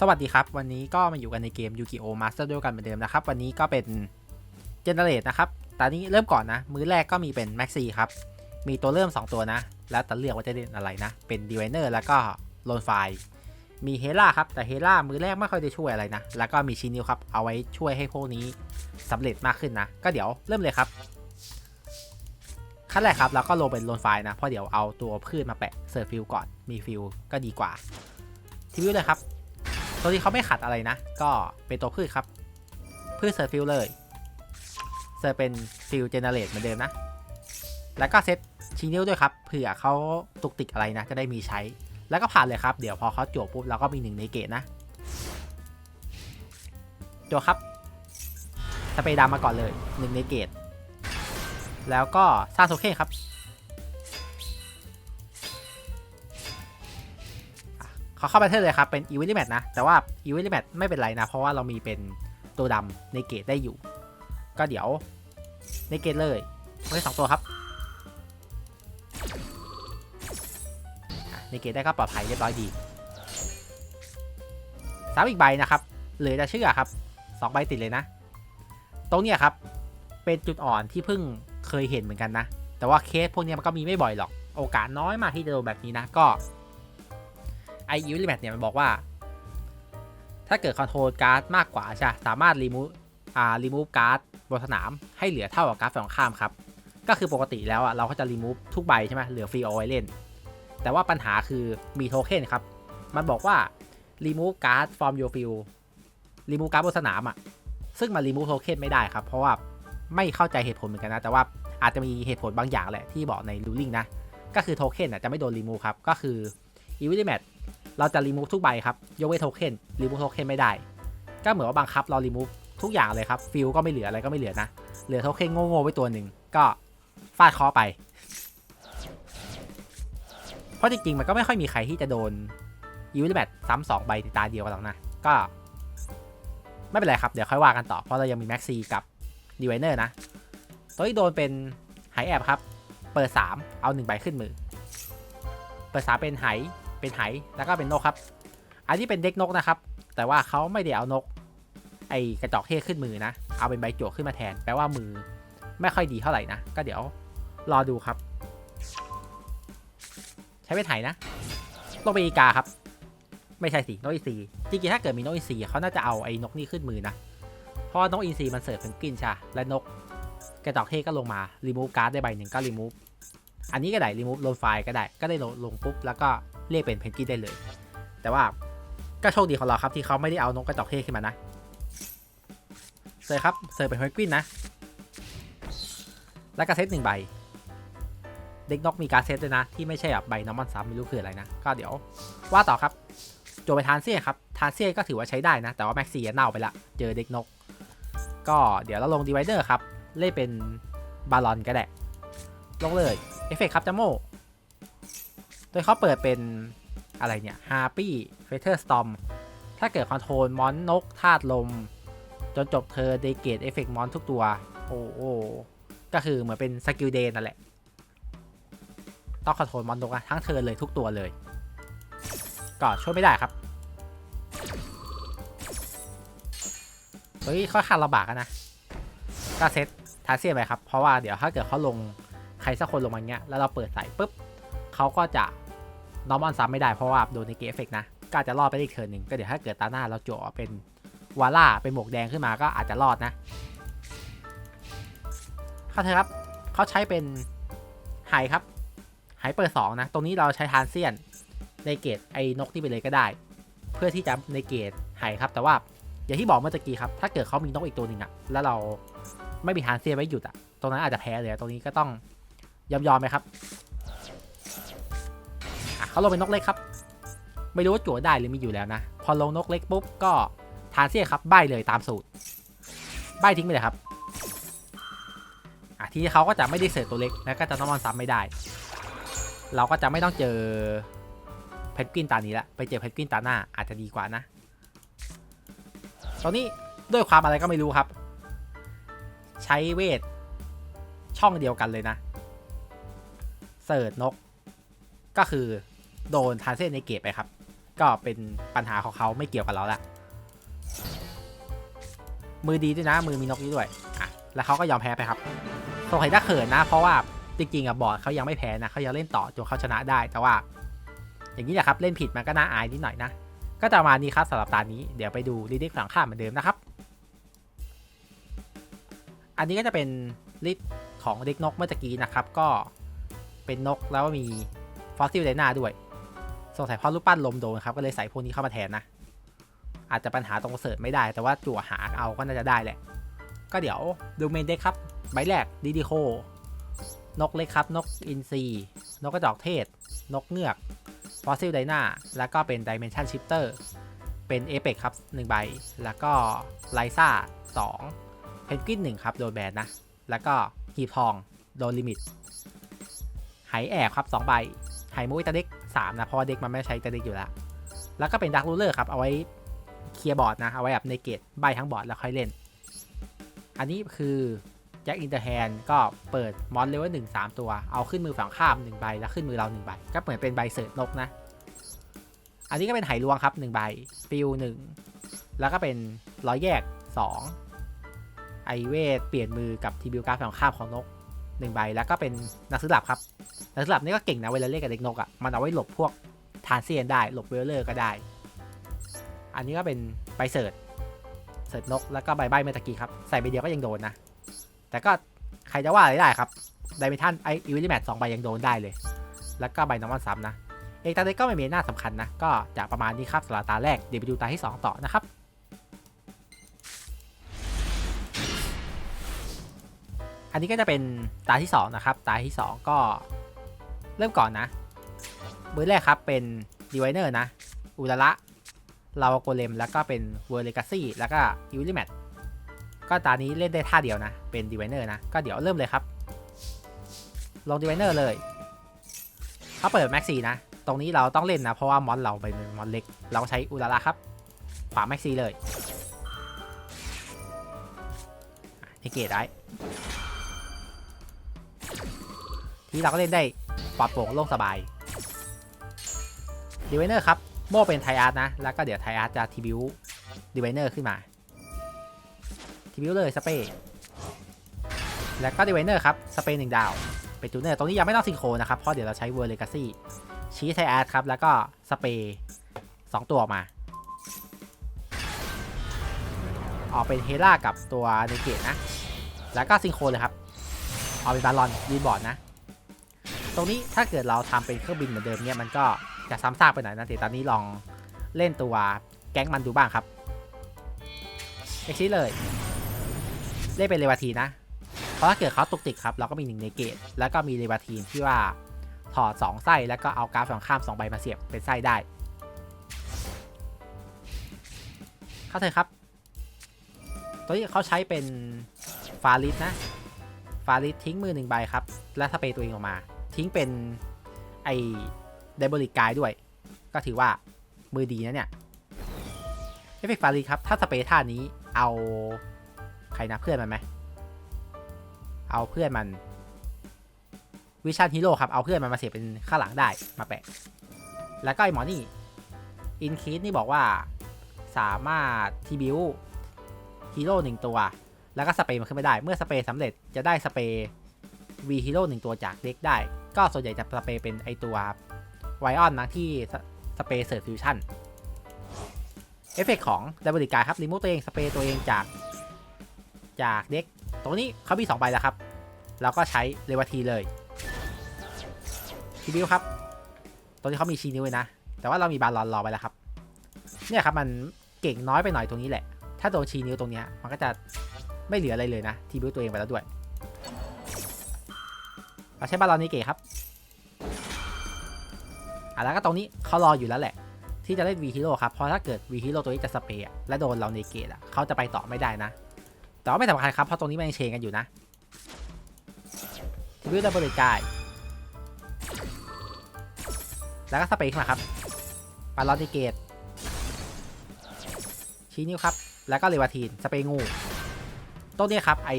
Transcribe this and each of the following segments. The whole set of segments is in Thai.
สวัสดีครับ วันนี้ก็มาอยู่กันในเกม Yu-Gi-Oh! Master ด้วยกันเหมือนเดิมนะครับ วันนี้ก็เป็นเจเนเรตนะครับต่นี้เริ่มก่อนนะ มือแรกก็มีเป็นแม็กซี่ครับ มีตัวเริ่ม 2 ตัวนะ แล้วแต่เลือกว่าจะเล่นอะไรนะ เป็นดีไวเนอร์แล้วก็โลนไฟมีเฮล่าครับ แต่เฮล่ามือแรกไม่ค่อยได้ช่วยอะไรนะ แล้วก็มีชินิวครับ เอาไว้ช่วยให้พวกนี้สำเร็จมากขึ้นนะ ก็เดี๋ยวเริ่มเลยครับขั้นแรกครับเราก็ลงเป็นโลนไฟนะเพราะเดี๋ยวเอาตัวพืชมาแปะเซอร์ฟิลก่อนมีฟิลก็ดีกว่าทีวิวเลยครับ ตัวที่เขาไม่ขัดอะไรนะ ก็เป็นตัวพืชครับ พืชเซอร์ฟิลเลย เซอร์เป็นฟิลเจเนเรตเหมือนเดิมนะ แล้วก็เซตชินิ้วด้วยครับ เผื่อเขาตุกติกอะไรนะ จะได้มีใช้ แล้วก็ผ่านเลยครับ เดี๋ยวพอเขาจวบปุ๊บเราก็มีหนึ่งในเกตนะจวบครับสเปรดำมาก่อนเลยหนึ่งในเกต แล้วก็สร้างโทเค็นครับ เขาเข้าไปเทิร์นเลยครับ เป็นอีวิลิแมทนะ แต่ว่าอีวิลิแมทไม่เป็นไรนะ เพราะว่าเรามีเป็นตัวดำในเกตได้อยู่ ก็เดี๋ยวในเกตเลยไม่สองตัวครับในเกตได้ก็ปลอดภัยเรียบร้อยดีสามอีกใบนะครับเหลือจะเชื่อครับสองใบติดเลยนะ ตรงเนี้ยครับ เป็นจุดอ่อนที่เพิ่งเคยเห็นเหมือนกันนะ แต่ว่าเคสพวกนี้มันก็มีไม่บ่อยหรอก โอกาสน้อยมากที่จะโดนแบบนี้นะ ก็ ไอยูริแมทเนี่ยมันบอกว่า ถ้าเกิดคอนโทรลการ์ดมากกว่าใช่สามารถรีมูฟอ่ารีมูฟการ์ดบนสนามให้เหลือเท่ากับการ์ดฝั่งข้ามครับ ก็คือปกติแล้วอะเราก็จะรีมูฟทุกใบใช่ไหมเหลือฟรีเอาไว้เล่น แต่ว่าปัญหาคือมีโทเค็นครับ มันบอกว่ารีมูฟการ์ดฟอร์มโยฟิลรีมูฟการ์ดบนสนามอะซึ่งมันรีมูฟโทเค็นไม่ได้ครับ เพราะว่าไม่เข้าใจเหตุผลเหมือนกันนะ แต่ว่าอาจจะมีเหตุผลบางอย่างแหละที่บอกในรูลิ่งนะ ก็คือโทเค็นอะจะไม่โดนรีมูฟครับ ก็คืออีวิลิแมท เราจะรีมูฟทุกใบครับยกเว้นโทเค็นรีมูฟโทเค็นไม่ได้ ก็เหมือนว่าบังคับเรารีมูฟทุกอย่างเลยครับฟิลก็ไม่เหลืออะไรก็ไม่เหลือนะ เหลือโทเค็นโง่ๆไว้ตัวหนึ่งก็ฟาดคอไป เพราะจริงๆ มันก็ไม่ค่อยมีใครที่จะโดนอีวิลแบทซ้ำสองใบในตาเดียวกันหรอกนะ ก็ ไม่เป็นไรครับ เดี๋ยวค่อยว่ากันต่อ เพราะเรายังมีแม็กซีกับดีไวเนอร์นะ ตัวที่โดนเป็นไหแอบครับ เปิด 3 เอา 1 ใบขึ้นมือ เปิด 3 เป็นไห เป็นไหแล้วก็เป็นนกครับ อันนี้เป็นเด็กนกนะครับ แต่ว่าเขาไม่ได้เอานก ไอกระจอกเทศขึ้นมือนะ เอาเป็นใบจั่วขึ้นมาแทน แปลว่ามือไม่ค่อยดีเท่าไหร่นะ ก็เดี๋ยวรอดูครับ ใช้เป็นไหนะลงไปอีกาครับ ไม่ใช่สินกอินทรีจริงๆถ้าเกิดมีนกอินซีเขาน่าจะเอาไอ้นกนี่ขึ้นมือนะ เพราะนกอินซีมันเสิร์ฟเป็นกลินใช่และนกกระจอกเทศก็ลงมารีมูฟการ์ดได้ใบหนึ่งก็รีมูฟอันนี้ก็ได้รีมูฟโลนไฟก็ได้ ก็ได้ลงปุ๊บแล้วก็ เรียกเป็นเพนกวินได้เลย แต่ว่าก็โชคดีของเราครับที่เขาไม่ได้เอานกกระจอกเทศขึ้นมานะเสิร์ครับเสิร์เป็นเพนกวินนะ แล้วก็เซตหนึ่งใบ เด็กนกมีการเซตด้วยนะ ที่ไม่ใช่แบบใบน้ำมันซ้ำไม่รู้คืออะไรนะ ก็เดี๋ยวว่าต่อครับโจไปทานเซียครับทานเซียก็ถือว่าใช้ได้นะ แต่ว่าแม็กซี่เน่าไปละ เจอเด็กนก ก็เดี๋ยวเราลงดีไวเดอร์ครับ เล่นเป็นบาลอนก็ได้ ลงเลย เอฟเฟกครับจัมโม ดยเขาเปิดเป็นอะไรเนี่ยฮาร์ปี้เฟเธอร์สตอมถ้าเกิดคอนโทรลมอนนกธาตุลม จนจบเธอเดเกตเอฟเฟกมอนทุกตัว โอ้โหก็คือเหมือนเป็นสกิลเดนนั่นแหละ ต้องคอนโทรลมอนตรงทั้งเทิร์นเลยทุกตัวเลย ก็ช่วยไม่ได้ครับ เฮ้ยค่อนข้างลำบากอะนะ ก็เซตทาเซียไปครับ เพราะว่าเดี๋ยวถ้าเกิดเขาลงใครสักคนลงมาเงี้ย แล้วเราเปิดใส่ปุ๊บเขาก็จะ นอร์มอนซ้ำไม่ได้เพราะว่าโดนในเกฟเอฟเฟกนะก็อาจจะรอดไปอีกเทิร์นหนึ่งก็เดี๋ยวถ้าเกิดตาหน้าเราจั่วเป็นวาล่าเป็นหมวกแดงขึ้นมาก็อาจจะรอดนะเข้าเถอครับเขาใช้เป็นไฮครับไฮเปิดสองนะตรงนี้เราใช้ทานเซียนในเกตไอ้นกนี่ไปเลยก็ได้ เพื่อที่จะในเกตไฮครับ แต่ว่าอย่างที่บอกเมื่อกี้ครับ ถ้าเกิดเขามีนกอีกตัวหนึ่งอะแล้วเราไม่มีทานเซียนไว้หยุดอะตรงนั้นอาจจะแพ้เลยตรงนี้ก็ต้องยอมยอมไหมครับ เขาลงเป็นนกเล็กครับ ไม่รู้ว่าจั่วได้หรือมีอยู่แล้วนะ พอลงนกเล็กปุ๊บก็ทานเซียครับใบเลยตามสูตร ใบทิ้งไปเลยครับอะทีนี้เขาก็จะไม่ได้เสิร์ฟตัวเล็กแล้วก็จะต้องมอนซ้ำไม่ได้ เราก็จะไม่ต้องเจอเพนกวินตานี้ละไปเจอเพนกวินตาหน้าอาจจะดีกว่านะ ตอนนี้ด้วยความอะไรก็ไม่รู้ครับ ใช้เวทช่องเดียวกันเลยนะ เสิร์ชนก ก็คือ โดนทานเซนในเกตไปครับ ก็เป็นปัญหาของเขาไม่เกี่ยวกับเราละมือดีด้วยนะมือมีนกนี้ด้วยอะแล้วเขาก็ยอมแพ้ไปครับสงสัยถ้าเขินนะ เพราะว่าจริงๆอะบอร์ดเขายังไม่แพ้นะเขายังเล่นต่อจนเขาชนะได้แต่ว่า อย่างนี้แหละครับเล่นผิดมันก็น่าอายนิดหน่อยนะก็จะมานี้ครับสำหรับตานี้เดี๋ยวไปดูลิดิกฝั่งข้ามเหมือนเดิมนะครับ อันนี้ก็จะเป็นลิสต์ของเด็กนกเมื่อกี้นะครับ ก็เป็นนกแล้วมีฟอสซิลไดนาด้วย สงสัยเพราะรูปปั้นลมโดนครับก็เลยใส่พวกนี้เข้ามาแทนนะ อาจจะปัญหาตรงเสิร์ชไม่ได้ แต่ว่าจั่วหาเอาก็น่าจะได้แหละ ก็เดี๋ยวดูเมนเด็กครับใบแรกดิดิโคนกเล็กครับนกอินทรีนกกระจอกเทศ นกเงือกฟอสซิลไดนาแล้วก็เป็นดิเมนชันชิปเตอร์เป็นเอเปกครับ1ใบ แล้วก็ไลซ่า2เพนกวิน1ครับโดนแบนนะ แล้วก็หีบทองโดนลิมิตไหแอบครับ2ใบไหมุ้ยตาเด็ก 3 นะเพราะเด็กมันไม่ใช้ตาเด็กอยู่แล้ว แล้วก็เป็นดักรูเลอร์ครับ เอาไว้เคลียร์บอร์ดนะ เอาไว้แบบในเกตใบทั้งบอร์ดแล้วค่อยเล่น อันนี้คือแจ็คอินเตอร์แฮนก็เปิดมอนเลเวลหนึ่งสามตัว เอาขึ้นมือฝั่งข้าม1ใบแล้วขึ้นมือเรา1ใบ ก็เหมือนเป็นใบเสิร์ชนกนะ อันนี้ก็เป็นไหลวงครับ1ใบฟิล1แล้วก็เป็นร้อยแยก 2 ไอเวทเปลี่ยนมือกับทีบิวการ์ดฝั่งข้ามของนก1ใบแล้วก็เป็นนักซื้อหลับครับ นักซื้อหลับนี่ก็เก่งนะเวลาเล่นกับเด็กนกอะ่ะมันเอาไว้หลบพวกทานเซียนได้หลบเวลเลอร์ก็ได้ อันนี้ก็เป็นใบเสิร์ชเสิร์ชนกแล้วก็ใบใบเมื่อตะกี้ครับ ใส่ใบเดียวก็ยังโดนนะ แต่ก็ใครจะว่าอะไรได้ครับไดมิทันไออีวิลิแมทสองใบยังโดนได้เลย แล้วก็ใบน้ำมันซ้ำนะเอกตาเด็กก็ไม่มีหน้าสำคัญนะ ก็จะประมาณนี้ครับสำหรับตาแรกเดี๋ยวไปดูตาที่ 2 ต่อนะครับอันนี้ก็จะเป็นตาที่ 2 นะครับ ตาที่ 2 ก็ เริ่มก่อนนะเบอร์แรกครับเป็นดีไวเนอร์นะ อุลาระลาวโกเลม แล้วก็เป็นเวอร์เลกาซี่แล้วก็อีวิลิแมทก็ตานี้เล่นได้ท่าเดียวนะ เป็นดีไวเนอร์นะ ก็เดี๋ยวเริ่มเลยครับ ลงดีไวเนอร์เลยเขาเปิดแม็กซี่นะ ตรงนี้เราต้องเล่นนะ เพราะว่ามอนเราเป็นมอนเล็ก เราใช้อุลาระครับ ขวาแม็กซี่เลยเกตได้ ที่เราก็เล่นได้ ปลอดโปร่งโล่งสบายดีไวเนอร์ครับ โม่เป็นไทอาร์ตนะ แล้วก็เดี๋ยวไทอาร์ตจะทีบิวดีไวเนอร์ขึ้นมาทีบิวเลยสเปรย์แล้วก็ดีไวเนอร์ครับสเปรย์หนึ่งดาวเป็นจูเนอร์ตรงนี้ยังไม่ต้องซิงโครนะครับ เพราะเดี๋ยวเราใช้เวอร์เลกาซี่ชี้ไทอาร์ตครับ แล้วก็สเปรย์สองตัวออกมา ออกเป็นเฮล่ากับตัวเนเกตนะ แล้วก็ซิงโครเลยครับเอาเป็นบาลอนยืนบอร์ดนะ ตรงนี้ถ้าเกิดเราทำเป็นเครื่องบินเหมือนเดิมเนี่ยมันก็จะซ้ำซากไปหน่อยนะแต่ตอนนี้ลองเล่นตัวแก๊งมันดูบ้างครับเอ็กซี่เลย เล่นเป็นเรวาทีนะ เพราะถ้าเกิดเขาตุกติกครับ เราก็มีหนึ่งในเกต แล้วก็มีเรวาทีที่ว่าถอด2ไส้แล้วก็เอากราฟสองข้าม2ใบมาเสียบเป็นไส้ได้ เข้าเถอะครับ ตัวนี้เขาใช้เป็นฟาริสนะ ฟาริสทิ้งมือหนึ่งใบครับ และสเปรย์ตัวเองออกมา ทิ้งเป็นไอไดบริกายด้วย ก็ถือว่ามือดีนะเนี่ยเอฟเฟกต์ฟาริสครับ ถ้าสเปย์ท่านี้เอาใครนะเพื่อนมันไหม เอาเพื่อนมันวิชั่นฮีโร่ครับ เอาเพื่อนมันมาเสียเป็นข้างหลังได้มาแปะ แล้วก็ไอหมอนี่อินคิดนี่บอกว่าสามารถทีบิวฮีโร่หนึ่งตัว แล้วก็สเปรย์มันขึ้นไม่ได้ เมื่อสเปรย์สำเร็จจะได้สเปรย์ วีฮีโร่หนึ่งตัวจากเด็กได้ ก็ส่วนใหญ่จะสเปรย์เป็นไอตัวไวออนนะที่สเปรย์เซิร์ฟฟิวชั่นเอฟเฟกของไดบริการครับรีมูฟตัวเองสเปรย์ตัวเองจากจากเด็กตรงนี้เขามี 2 ใบแล้วครับ เราก็ใช้เรวาทีเลยทีบิวครับตรงนี้เขามีชีนิวเลยนะ แต่ว่าเรามีบาลอนรอไปแล้วครับ เนี่ยครับมันเก่งน้อยไปหน่อยตรงนี้แหละ ถ้าโดนชีนิวตรงนี้มันก็จะไม่เหลืออะไรเลยนะทีบิวตัวเองไปแล้วด้วย เราใช้บาลอนเนเก๋ครับอะแล้วก็ตรงนี้เขารออยู่แล้วแหละ ที่จะเล่นวีฮีโร่ครับเพราะถ้าเกิดวีฮีโร่ตัวนี้จะสเปรย์และโดนเราเนเกตอะเขาจะไปต่อไม่ได้นะ แต่ว่าไม่สำคัญครับเพราะตรงนี้มันยังเชนกันอยู่นะทีวิวดับบริกายแล้วก็สเปรย์ขึ้นมาครับปาลอนิเกตชี้นิ้วครับ แล้วก็เลวาทีนสเปรย์งูต้นนี้ครับไอ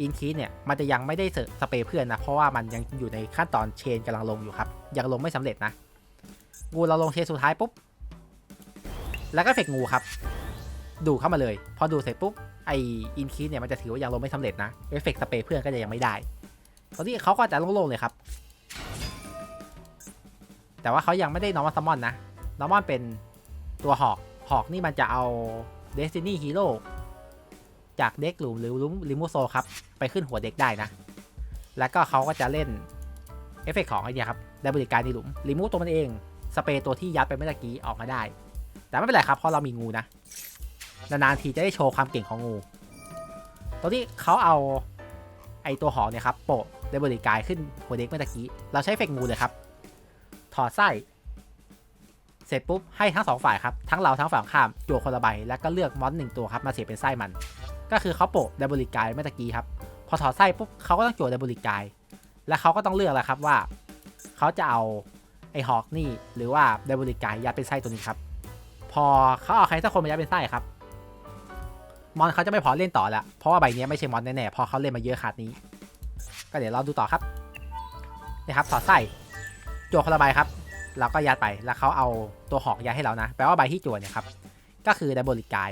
อินคีเนี่ยมันจะยังไม่ได้เสเปรย์เพื่อนนะ เพราะว่ามันยังอยู่ในขั้นตอนเชนกำลังลงอยู่ครับ ยังลงไม่สำเร็จนะ งูเราลงเชนสุดท้ายปุ๊บ แล้วก็เฟกงูครับ ดูเข้ามาเลย พอดูเสร็จปุ๊บไออินคีเนี่ยมันจะถือว่ายังลงไม่สำเร็จนะเอฟเฟกสเปรย์เพื่อนก็จะยังไม่ได้ ตอนนี้เขาก็จะโล่งๆเลยครับ แต่ว่าเขายังไม่ได้นอร์มอลซัมมอนนะนอร์มอนเป็นตัวหอกหอกนี่มันจะเอา Destiny Hero จากเด็กหลุมหรือลุมลิมูโซครับ ไปขึ้นหัวเด็กได้นะ แล้วก็เขาก็จะเล่นเอฟเฟกต์ของไอเนี่ยครับได้บริการในหลุมรีมูตัวมันเอง สเปรย์ตัวที่ยัดไปเมื่อกี้ออกมาได้ แต่ไม่เป็นไรครับเพราะเรามีงูนะ นานๆทีจะได้โชว์ความเก่งของงูตอนที่เขาเอาไอตัวหอกเนี่ยครับโปะได้บริการขึ้นหัวเด็กเมื่อกี้ เราใช้เฟกงูเลยครับ ถอดไส้เสร็จปุ๊บให้ทั้งสองฝ่ายครับ ทั้งเราทั้งฝั่งข้ามจั่วคนละใบแล้วก็เลือกมอนหนึ่งตัวครับ มาเสียบเป็นไส้มัน ก็คือเขาโปะไดบริการเมื่อกี้ครับ พอถอดไส้ปุ๊บเขาก็ต้องจั่วไดบริการและเขาก็ต้องเลือกแล้วครับว่า เขาจะเอาไอฮอกนี่หรือว่าไดบริกายยัดเป็นไส้ตัวนี้ครับ พอเขาเอาใครสักคนมายัดเป็นไส้ครับ มอนเขาจะไม่พอเล่นต่อละเพราะว่าใบนี้ไม่ใช่มอนแน่ๆเพอเขาเล่นมาเยอะขนาดนี้ ก็เดี๋ยวเราดูต่อครับนี่ครับถอดไส้จั่วคนละใบครับเราก็ยัดไปแล้วเขาเอาตัวหอกยัดให้เรานะ แปลว่าใบที่จั่วเนี่ยครับก็คือไดบริกาย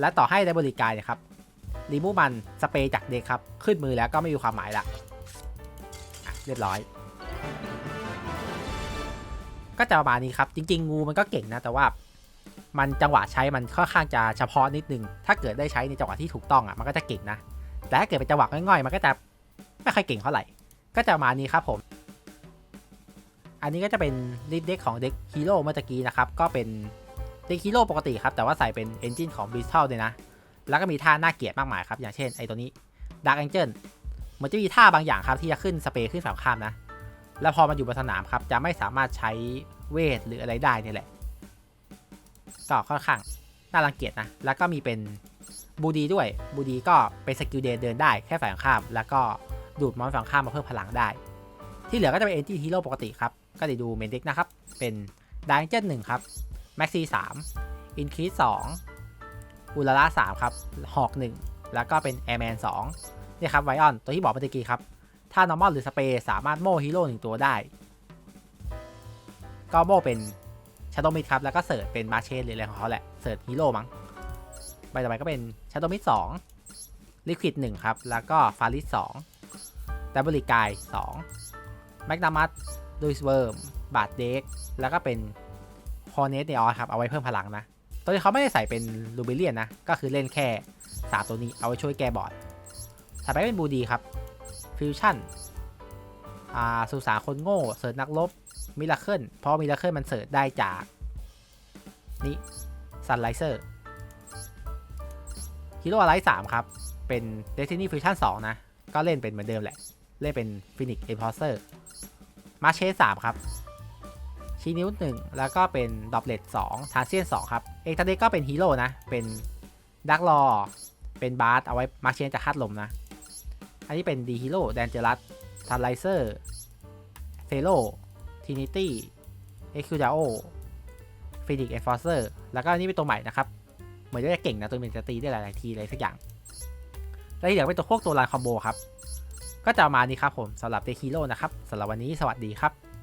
และต่อให้ไดบริกายเนี่ยครับรีมูมันสเปรย์จากเด็กครับ ขึ้นมือแล้วก็ไม่มีความหมายละเรียบร้อย ก็จะประมาณนี้ครับ จริง ๆ งูมันก็เก่งนะ แต่ว่ามันจังหวะใช้มันค่อนข้างจะเฉพาะนิดนึง ถ้าเกิดได้ใช้ในจังหวะที่ถูกต้องอะมันก็จะเก่งนะ แต่ถ้าเกิดเป็นจังหวะง่อยๆ มันก็จะไม่ค่อยเก่งเท่าไหร่ ก็จะประมาณนี้ครับผม อันนี้ก็จะเป็นลิดเด็กของเด็กฮีโร่เมื่อกี้นะครับ ก็เป็น เด็กฮีโร่ปกติครับ แต่ว่าใส่เป็นเอนจินของบริสทัลเลยนะ แล้วก็มีท่าน่าเกลียดมากมายครับ อย่างเช่นไอตัวนี้ดาร์กแองเจิลมันจะมีท่าบางอย่างครับที่จะขึ้นสเปรย์ขึ้นฝั่งข้ามนะ แล้วพอมันอยู่บนสนามครับ จะไม่สามารถใช้เวทหรืออะไรได้นี่แหละก็ค่อนข้างน่ารังเกียจนะ แล้วก็มีเป็นบูดีด้วย บูดีก็เป็นสกิลเดนเดินได้แค่ฝั่งข้าม แล้วก็ดูดมอนฝั่งข้ามมาเพิ่มพลังได้ ที่เหลือก็จะเป็นเอนจิฮีโร่ปกติครับ ก็จะดูเมนเด็กนะครับ เป็นดังเจนหนึ่งครับ แม็กซีสามอินคีสสองอุลาร่าสามครับหอกหนึ่งแล้วก็เป็นแอร์แมนสองนี่ครับไวออนตัวที่บอกเมื่อกี้ครับ ถ้านอร์มอลหรือสเปรสามารถโม่ฮีโร่หนึ่งตัวได้ ก็โม่เป็นชาโดมิดครับ แล้วก็เสิร์ชเป็นมาเชนหรืออะไรของเขาแหละ เสิร์ชฮีโร่มั้งใบต่อไปก็เป็นชาโดมิดสองลิควิดหนึ่งครับ แล้วก็ฟาริสสองดับเบิลกายสองแมกนามัสดูสเวิร์มบาดเด็กแล้วก็เป็น คอเนสเนออครับเอาไว้เพิ่มพลังนะ ตัวนี้เขาไม่ได้ใส่เป็นลูเบเลียนนะ ก็คือเล่นแค่สามตัวนี้เอาไว้ช่วยแก้บอร์ดถัดไปเป็นบูดีครับฟิวชั่นอ่าสุสานคนโง่เสิร์ชนักลบมิราเคิลเพราะมิราเคิลมันเสิร์ชได้จากนี่ซันไลเซอร์ฮีโร่ไลท์สามครับ เป็น Destiny Fusion 2นะ ก็เล่นเป็นเหมือนเดิมแหละ เล่นเป็น Phoenix Imposter มาเชส3ครับ ชีนิ้ว 1 แล้วก็เป็นดอ b เลต2ทาเซียน2ครับ เอกทาเดก็เป็นฮีโร่นะ เป็นดักลอเป็นบาร์เอาไว้มาเชนจะคัดลมนะ อันนี้เป็นดีฮีโร่แดนเจอรัสซันไลเซอร์เซโลทินิตี้เอ็กซ์คิวดาโอฟินิกเอฟอร์เซอร์แล้วก็อันนี้เป็นตัวใหม่นะครับ เหมือนจะเก่งนะ ตัวเป็นจะตีได้หลายๆทีเลยสักอย่างแล้วที่เหลือเป็นตัวพวกตัวลายคอมโบครับ ก็จะมานี้ครับผมสำหรับเดฮีโร่นะครับสำหรับวันนี้สวัสดีครับ